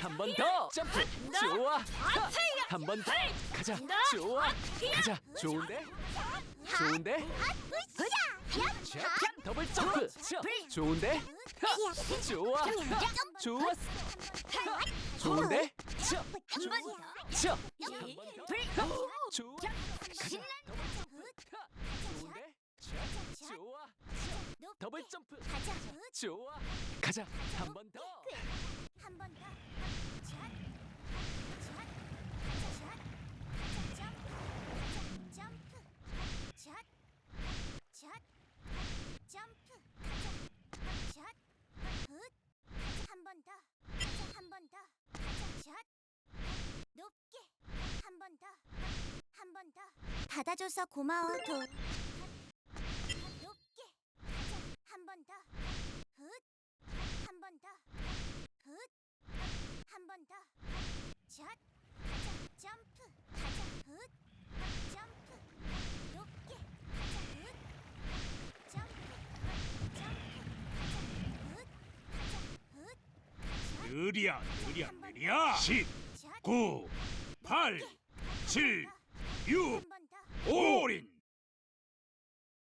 한번 더 점프 좋아 한 번 더 가자 좋아 가자 좋은데 좋은데 샷 좋은데? 하, 좋아. 좋아 가자. 좋은데? 샷 좋아. 더블 점프. 좋아. 가자. 한 번 더 한번 더. 점프. 샷. 샷. 점프. 샷. 굿. 한번 더. 한 번 더. 샷. 높게. 한 번 더. 한 번 더. 받아줘서 고마워, 도. 높게. 한 번 더. 굿. 한번 더. 굿. 한번 더. 샷. 가자. 점프. 가자. 굿. 점프. 높게. 가자. 굿. 점프. 느리야 느리야 느리야 10 샷. 9 8 높게. 7 한6번 더. 5린